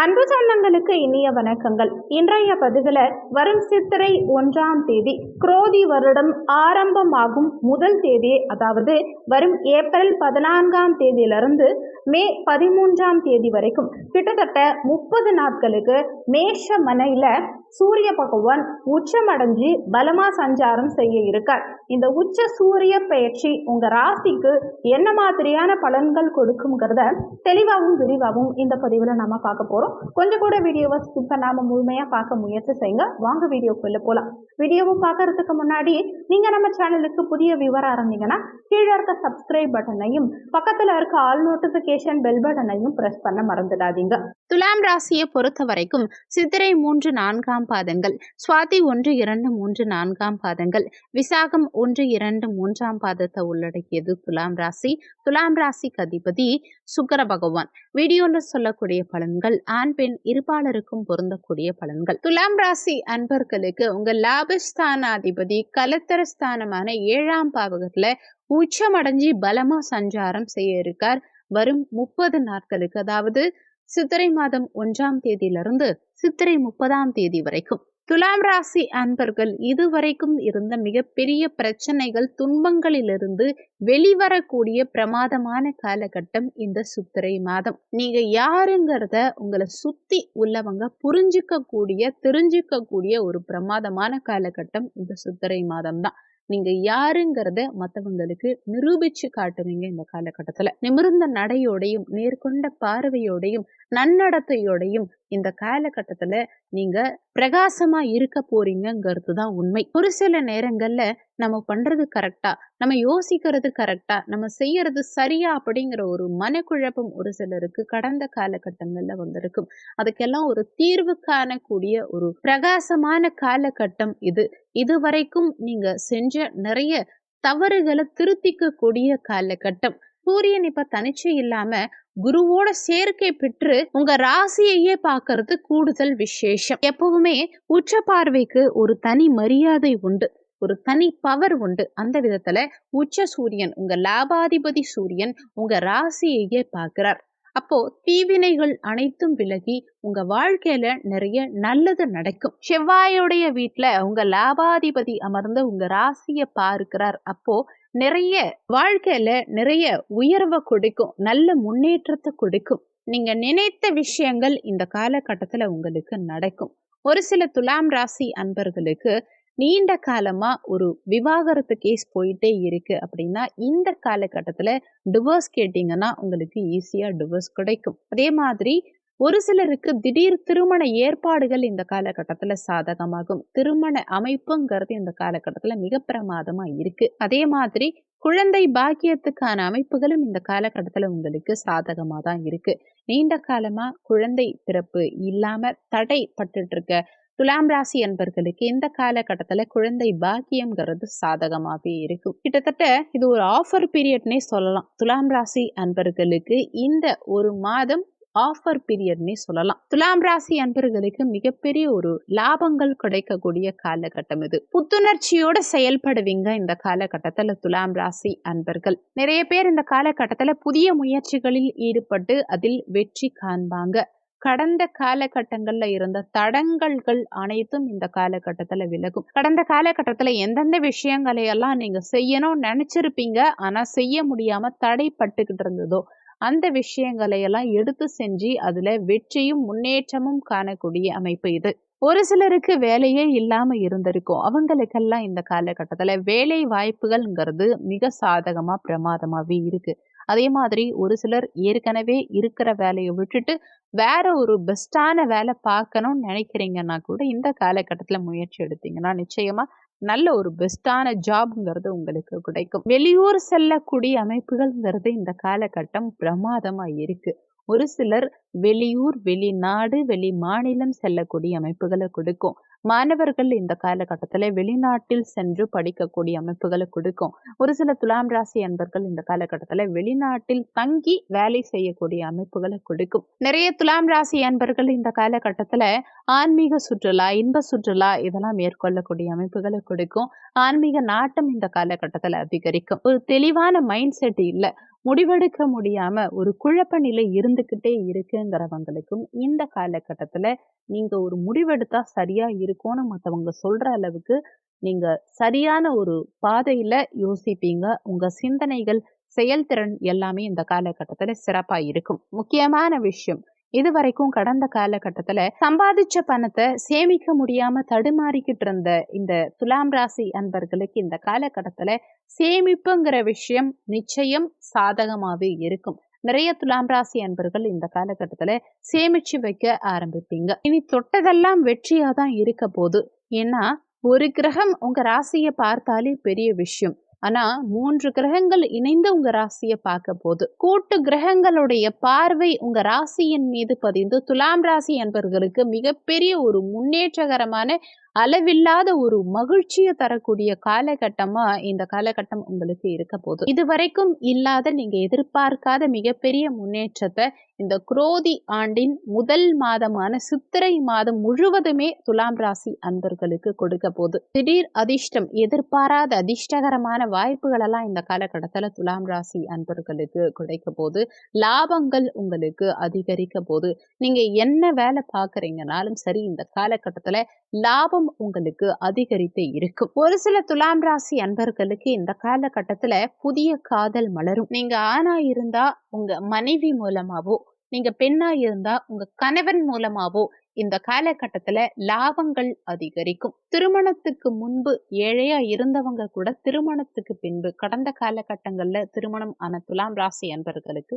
அன்பு சொந்தங்களுக்கு இனிய வணக்கங்கள். இன்றைய பதிவில் வரும் சித்திரை ஒன்றாம் தேதி குரோதி வருடம் ஆரம்பமாகும் முதல் தேதி அதாவது வரும் ஏப்ரல் பதினான்காம் தேதியிலிருந்து மே பதிமூன்றாம் தேதி வரைக்கும் கிட்டத்தட்ட முப்பது நாட்களுக்கு மேஷ மனையில் சூரிய பகவான் உச்சமடைஞ்சு பலமா சஞ்சாரம் செய்ய இருக்கார். இந்த உச்ச சூரிய பயிற்சி உங்க ராசிக்கு என்ன மாதிரியான பலன்கள் கொடுக்குங்கிறத தெளிவாகவும் விரிவாகவும் இந்த பதிவில் நாம பார்க்க போறோம். கொஞ்சம் கூட வீடியோவை ஸ்கிப் பண்ணாம முழுமையா பார்க்க முயற்சி செய்யுங்க. வாங்க வீடியோக்குள்ள போலாம். வீடியோவை பார்க்கறதுக்கு முன்னாடி நீங்க நம்ம சேனலுக்கு புதிய விவரம் இருந்தீங்கன்னா கீழே இருக்க சப்ஸ்கிரைப் பட்டனையும் பக்கத்துல இருக்க ஆல் நோட்டிபிகேஷன் பெல் பட்டனையும் பிரஸ் பண்ண மறந்துடாதீங்க. துலாம் ராசியை பொறுத்த வரைக்கும் சித்திரை மூன்று நான்காம் பாதங்கள் சுவாதி ஒன்று இரண்டு மூன்று நான்காம் பாதங்கள் விசாகம் ஒன்று இரண்டு மூன்றாம் பாதத்தை உள்ளடக்கியது துலாம் ராசி. துலாம் ராசிக்கு அதிபதி சுக்கர பகவான். வீடியோல சொல்லக்கூடிய பலன்கள் ஆண் பெண் இருபாலருக்கும் பொருந்தக்கூடிய பலன்கள். துலாம் ராசி அன்பர்களுக்கு உங்க லாபஸ்தானாதிபதி கலத்தரஸ்தானமான ஏழாம் பாவகத்துல உச்சமடைஞ்சு பலமா சஞ்சாரம் செய்ய இருக்கார். வரும் முப்பது நாட்களுக்கு அதாவது சித்திரை மாதம் ஒன்றாம் தேதியிலிருந்து சித்திரை முப்பதாம் தேதி வரைக்கும். துலாம் ராசி அன்பர்கள் இதுவரைக்கும் இருந்த மிகப்பெரிய பிரச்சனைகள் துன்பங்களிலிருந்து வெளிவரக்கூடிய பிரமாதமான காலகட்டம் இந்த சித்திரை மாதம். நீங்க யாருங்கிறத உங்களை சுத்தி உள்ளவங்க புரிஞ்சுக்க கூடிய தெரிஞ்சுக்க கூடிய ஒரு பிரமாதமான காலகட்டம் இந்த சித்திரை மாதம் தான் நீங்க யாருங்கிறத மற்றவங்களுக்கு நிரூபிச்சு காட்டுவீங்க இந்த காலகட்டத்துல. நிமிர்ந்த நடையோடையும் நேர்கொண்ட பார்வையோடையும் நன்னடத்தையோடையும் இந்த காலகட்டத்துல நீங்க பிரகாசமா இருக்க போறீங்கிறது தான் உண்மை. ஒரு சில நேரங்கள்ல நம்ம பண்றது கரெக்டா நம்ம யோசிக்கிறது கரெக்டா நம்ம செய்யறது சரியா அப்படிங்கிற ஒரு மனக்குழப்பம் ஒரு சிலருக்கு கடந்த காலகட்டங்கள்ல வந்திருக்கும். அதுக்கெல்லாம் ஒரு தீர்வு காணக்கூடிய ஒரு பிரகாசமான காலகட்டம் இது. இதுவரைக்கும் நீங்க செஞ்ச நிறைய தவறுகளை திருத்திக்க கூடிய காலகட்டம். சூரியன் இப்ப தனிச்சு இல்லாம குருவோட சேர்க்கை பெற்று உங்க ராசியையே பார்க்கறது கூடுதல் விசேஷம். எப்பவுமே உச்ச பார்வைக்கு ஒரு தனி மரியாதை உண்டு. ஒரு தனி பவர் உண்டு. அந்த விதத்துல உச்ச சூரியன் உங்க லாபாதிபதி சூரியன் உங்க ராசியையே பார்க்கிறார். அப்போ தீவினைகள் அனைத்தும் விலகி உங்க வாழ்க்கையில நிறைய நல்லது நடக்கும். செவ்வாயுடைய வீட்டுல உங்க லாபாதிபதி அமர்ந்து உங்க ராசியை பார்க்கிறார். அப்போ நிறைய வாழ்க்கையில நிறைய உயர்வை கொடுக்கும் நல்ல முன்னேற்றத்தை கொடுக்கும். நீங்க நினைத்த விஷயங்கள் இந்த காலகட்டத்துல உங்களுக்கு நடக்கும். ஒரு சில துலாம் ராசி அன்பர்களுக்கு நீண்ட காலமா ஒரு விவாகரத்து கேஸ் போயிட்டே இருக்கு அப்படின்னா இந்த காலகட்டத்துல டிவோர்ஸ் கேட்டீங்கன்னா உங்களுக்கு ஈஸியா டிவோர்ஸ் கிடைக்கும். அதே மாதிரி ஒரு சிலருக்கு திடீர் திருமண ஏற்பாடுகள் இந்த காலகட்டத்தில் சாதகமாகும். திருமண அமைப்புங்கிறது இந்த காலகட்டத்தில் மிக பிரமாதமாக இருக்கு. அதே மாதிரி குழந்தை பாக்கியத்துக்கான அமைப்புகளும் இந்த காலகட்டத்தில் உங்களுக்கு சாதகமாக தான் இருக்கு. நீண்ட காலமாக குழந்தை பிறப்பு இல்லாமல் தடை இருக்க துலாம் ராசி அன்பர்களுக்கு இந்த காலகட்டத்தில் குழந்தை பாக்கியம்ங்கிறது சாதகமாகவே இருக்கும் கிட்டத்தட்ட இது ஒரு ஆஃபர் பீரியட்னே சொல்லலாம். துலாம் ராசி அன்பர்களுக்கு இந்த ஒரு மாதம் ஆஃபர் பீரியட்னே சொல்லலாம். துலாம் ராசி அன்பர்களுக்கு மிகப்பெரிய ஒரு லாபங்கள் கிடைக்கக்கூடிய காலகட்டம் இது. புத்துணர்ச்சியோட செயல்படுவீங்க இந்த காலகட்டத்தில் துலாம் ராசி அன்பர்கள். நிறைய பேர் இந்த காலகட்டத்தில் புதிய முயற்சிகளில் ஈடுபட்டு அதில் வெற்றி காண்பாங்க. கடந்த காலகட்டங்களில் இருந்த தடங்கல்கள் அனைத்தும் இந்த காலகட்டத்தில் விலகும். கடந்த காலகட்டத்தில் எந்தெந்த விஷயங்களை எல்லாம் நீங்கள் செய்யணும்னு நினச்சிருப்பீங்க ஆனால் செய்ய முடியாமல் தடைப்பட்டுக்கிட்டு இருந்ததோ அந்த விஷயங்களை எல்லாம் எடுத்து செஞ்சு அதுல வெற்றியும் முன்னேற்றமும் காணக்கூடிய அமைப்பு இது. ஒரு சிலருக்கு வேலையே இல்லாம இருந்திருக்கும். அவங்களுக்கெல்லாம் இந்த காலகட்டத்துல வேலை வாய்ப்புகள்ங்கிறது மிக சாதகமா பிரமாதமாவே இருக்கு. அதே மாதிரி ஒரு சிலர் ஏற்கனவே இருக்கிற வேலையை விட்டுட்டு வேற ஒரு பெஸ்டான வேலை பார்க்கணும்னு நினைக்கிறீங்கன்னா கூட இந்த காலகட்டத்தில் முயற்சி எடுத்தீங்கன்னா நிச்சயமாக நல்ல ஒரு பெஸ்டான ஜாப்ங்கிறது உங்களுக்கு கிடைக்கும். வெளியூர் செல்லக்கூடிய அமைப்புகள்ங்கிறது இந்த காலகட்டம் பிரமாதமாக இருக்குது ஒரு சிலர் வெளியூர் வெளிநாடு வெளி மாநிலம் செல்லக்கூடிய அமைப்புகளை கொடுக்கும். மாணவர்கள் இந்த காலகட்டத்தில் வெளிநாட்டில் சென்று படிக்கக்கூடிய அமைப்புகளை கொடுக்கும். ஒரு சில துலாம் ராசி அன்பர்கள் இந்த காலகட்டத்தில் வெளிநாட்டில் தங்கி வேலை செய்யக்கூடிய அமைப்புகளை கொடுக்கும். நிறைய துலாம் ராசி அன்பர்கள் இந்த காலகட்டத்தில் ஆன்மீக சுற்றுலா இன்ப சுற்றுலா இதெல்லாம் மேற்கொள்ளக்கூடிய அமைப்புகளை கொடுக்கும். ஆன்மீக நாட்டம் இந்த காலகட்டத்தில் அதிகரிக்கும். ஒரு தெளிவான மைண்ட் செட் இல்லை. முடிவெடுக்க முடியாம ஒரு குழப்ப நிலை இருந்துக்கிட்டே இருக்குங்கிறவங்களுக்கும் இந்த காலகட்டத்தில் நீங்க ஒரு முடிவெடுத்தா சரியா இருக்கும்னு மற்றவங்க சொல்ற அளவுக்கு நீங்க சரியான ஒரு பாதையில யோசிப்பீங்க. உங்க சிந்தனைகள் செயல்திறன் எல்லாமே இந்த காலகட்டத்தில் சிறப்பாக இருக்கும். முக்கியமான விஷயம் இது வரைக்கும் கடந்த காலகட்டத்துல சம்பாதிச்ச பணத்தை சேமிக்க முடியாம தடுமாறிக்கிட்டு இருந்த இந்த துலாம் ராசி அன்பர்களுக்கு இந்த காலகட்டத்துல சேமிப்புங்கிற விஷயம் நிச்சயம் சாதகமாவே இருக்கும். நிறைய துலாம் ராசி அன்பர்கள் இந்த காலகட்டத்துல சேமிச்சு வைக்க ஆரம்பிப்பீங்க. இனி தொட்டதெல்லாம் வெற்றியா தான் இருக்க போகுது. ஏன்னா ஒரு கிரகம் உங்க ராசியை பார்த்தாலே பெரிய விஷயம். ஆனா மூன்று கிரகங்கள் இணைந்து உங்க ராசியை பார்க்க போது கூட்டு கிரகங்களுடைய பார்வை உங்க ராசியின் மீது பதிந்து துலாம் ராசி என்பவர்களுக்கு மிகப்பெரிய ஒரு முன்னேற்றகரமான அளவில்லாத ஒரு மகிழ்ச்சியை தரக்கூடிய காலகட்டமா இந்த காலகட்டம் உங்களுக்கு இருக்க போகுது. இது வரைக்கும் இல்லாத நீங்க எதிர்பார்க்காத மிகப்பெரிய முன்னேற்றத்தை இந்த குரோதி ஆண்டின் முதல் மாதமான சித்திரை மாதம் முழுவதுமே துலாம் ராசி அன்பர்களுக்கு கொடுக்க போகுது. திடீர் அதிர்ஷ்டம் எதிர்பாராத அதிர்ஷ்டகரமான வாய்ப்புகள் எல்லாம் இந்த காலகட்டத்துல துலாம் ராசி அன்பர்களுக்கு கிடைக்க போது லாபங்கள் உங்களுக்கு அதிகரிக்க போது நீங்க என்ன வேலை பார்க்குறீங்கனாலும் சரி இந்த காலகட்டத்துல லாபம் லாபம் உங்களுக்கு அதிகரித்து இருக்கும். ஒரு சில துலாம் ராசி அன்பர்களுக்கு இந்த காலகட்டத்துல புதிய காதல் மலரும். நீங்க ஆணா இருந்தா உங்க மனைவி மூலமாவோ நீங்க பெண்ணா இருந்தா உங்க கணவன் மூலமாவோ இந்த காலகட்டத்துல லாபங்கள் அதிகரிக்கும். திருமணத்துக்கு முன்பு ஏழையா இருந்தவங்க கூட திருமணத்துக்கு பின்பு கடந்த காலகட்டங்கள்ல திருமணம் ஆன துலாம் ராசி அன்பர்களுக்கு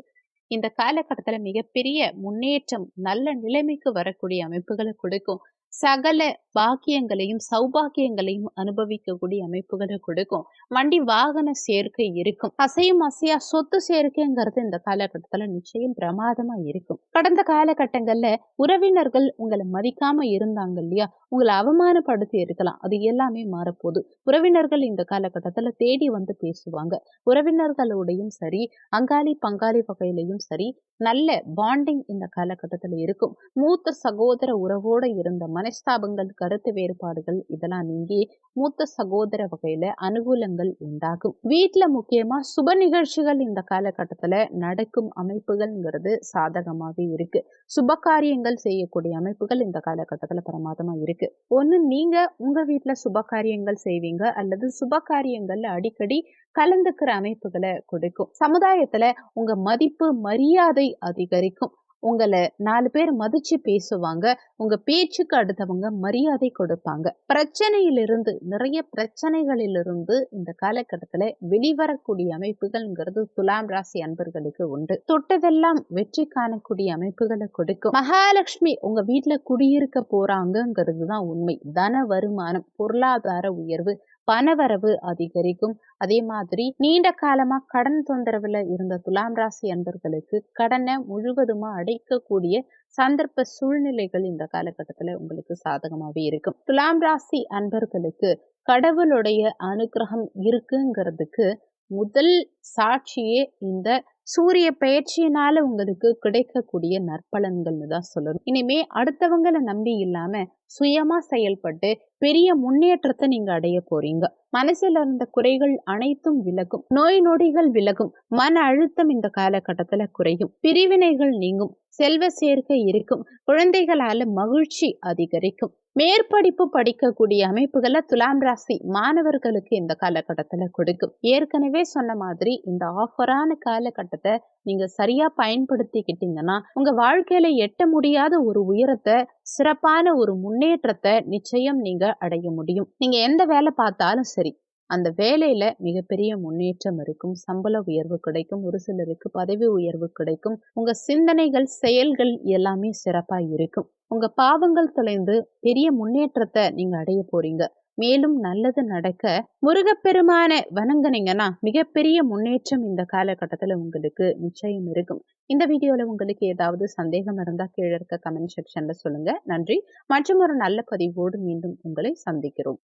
இந்த காலகட்டத்துல மிகப்பெரிய முன்னேற்றம் நல்ல நிலைமைக்கு வரக்கூடிய அமைப்புகளை கொடுக்கும். சகல பாக்கியங்களையும் சௌபாக்கியங்களையும் அனுபவிக்கக்கூடிய அமைப்புகளை கொடுக்கும். வண்டி வாகன சேர்க்கை இருக்கும். அசையும் அசையா சொத்து சேர்க்கைங்கிறது இந்த காலகட்டத்துல நிச்சயம் பிரமாதமா இருக்கும். கடந்த காலகட்டங்கள்ல உறவினர்கள் உங்களை மதிக்காம இருந்தாங்க இல்லையா? உங்களை அவமானப்படுத்தி இருக்கலாம். அது எல்லாமே மாறப்போகுது. உறவினர்கள் இந்த காலகட்டத்தில் தேடி வந்து பேசுவாங்க. உறவினர்களோடையும் சரி அங்காளி பங்காளி வகையிலையும் சரி நல்ல பாண்டிங் இந்த காலகட்டத்தில் இருக்கும். மூத்த சகோதர உறவோட இருந்த மனஸ்தாபங்கள் கருத்து வேறுபாடுகள் இதெல்லாம் நீங்கி மூத்த சகோதர வகையில அனுகூலங்கள் உண்டாகும். வீட்டில் முக்கியமா சுப நிகழ்ச்சிகள் இந்த காலகட்டத்தில் நடக்கும் அமைப்புகள்ங்கிறது சாதகமாகவே இருக்கு. சுப காரியங்கள் செய்யக்கூடிய அமைப்புகள் இந்த காலகட்டத்தில் பிரமாதமாக இருக்கு. ஒண்ணு நீங்க உங்க வீட்டுல சுப காரியங்கள் செய்வீங்க அல்லது சுப காரியங்கள்ல அடிக்கடி கலந்துக்கிற அமைப்புகளை கொடுக்கும். சமுதாயத்துல உங்க மதிப்பு மரியாதை அதிகரிக்கும். உங்களை நாலு பேர் மதிச்சு பேசுவாங்க. உங்க பேச்சுக்கு அடுத்தவங்க மரியாதை கொடுப்பாங்க. பிரச்சனையிலிருந்து நிறைய பிரச்சனைகளிலிருந்து இந்த காலகட்டத்துல வெளிவரக்கூடிய அமைப்புகள்ங்கிறது துலாம் ராசி அன்பர்களுக்கு உண்டு. தொட்டதெல்லாம் வெற்றி காணக்கூடிய அமைப்புகளை கொடுக்கும். மகாலட்சுமி உங்க வீட்டுல குடியிருக்க போறாங்கிறது தான் உண்மை. தன வருமானம் பொருளாதார உயர்வு பணவரவு அதிகரிக்கும். அதே மாதிரி நீண்ட காலமா கடன் தொந்தரவுல இருந்த துலாம் ராசி அன்பர்களுக்கு கடனை முழுவதுமா அடைக்கக்கூடிய சந்தர்ப்ப சூழ்நிலைகள் இந்த காலகட்டத்துல உங்களுக்கு சாதகமாவே இருக்கும். துலாம் ராசி அன்பர்களுக்கு கடவுளுடைய அனுகிரகம் இருக்குங்கிறதுக்கு முதல் சாட்சியே இந்த சூரிய பயிற்சியினால உங்களுக்கு கிடைக்கக்கூடிய நற்பலன்கள்னு தான் சொல்லணும். இனிமே அடுத்தவங்களை நம்பி இல்லாம சுயமா செயல்பட்டு பெரிய முன்னேற்றத்தை நீங்க அடைய போறீங்க. மனசுல இருந்த குறைகள் அனைத்தும் விலகும். நோய் நொடிகள் விலகும். மன அழுத்தம் இந்த காலகட்டத்துல குறையும். பிரிவினைகள் நீங்கும். செல்வ சேர்க்கை இருக்கும். குழந்தைகளால மகிழ்ச்சி அதிகரிக்கும். மேற்படிப்பு படிக்கக்கூடிய அமைப்புகளை துலாம் ராசி மாணவர்களுக்கு இந்த காலகட்டத்தில் கொடுக்கும். ஏற்கனவே சொன்ன மாதிரி இந்த ஆஃபரான காலகட்டத்தை நீங்க சரியா பயன்படுத்திக்கிட்டீங்கன்னா உங்க வாழ்க்கையில எட்ட முடியாத ஒரு உயரத்தை சிறப்பான ஒரு முன்னேற்றத்தை நிச்சயம் நீங்க அடைய முடியும். நீங்க எந்த வேலை பார்த்தாலும் சரி அந்த வேலையில மிகப்பெரிய முன்னேற்றம் இருக்கும். சம்பள உயர்வு கிடைக்கும். ஒரு சிலருக்கு பதவி உயர்வு கிடைக்கும். உங்க சிந்தனைகள் செயல்கள் எல்லாமே சிறப்பா இருக்கும். உங்க பாவங்கள் தொலைந்து பெரிய முன்னேற்றத்தை நீங்க அடைய போறீங்க. மேலும் நல்லது நடக்க முருகப்பெருமான வணங்குனீங்கன்னா மிகப்பெரிய முன்னேற்றம் இந்த காலகட்டத்துல உங்களுக்கு நிச்சயம் இருக்கும். இந்த வீடியோல உங்களுக்கு ஏதாவது சந்தேகம் இருந்தா கீழே இருக்க கமெண்ட் செக்ஷன்ல சொல்லுங்க. நன்றி. மற்றும் ஒரு நல்ல பதிவோடு மீண்டும் உங்களை சந்திக்கிறோம்.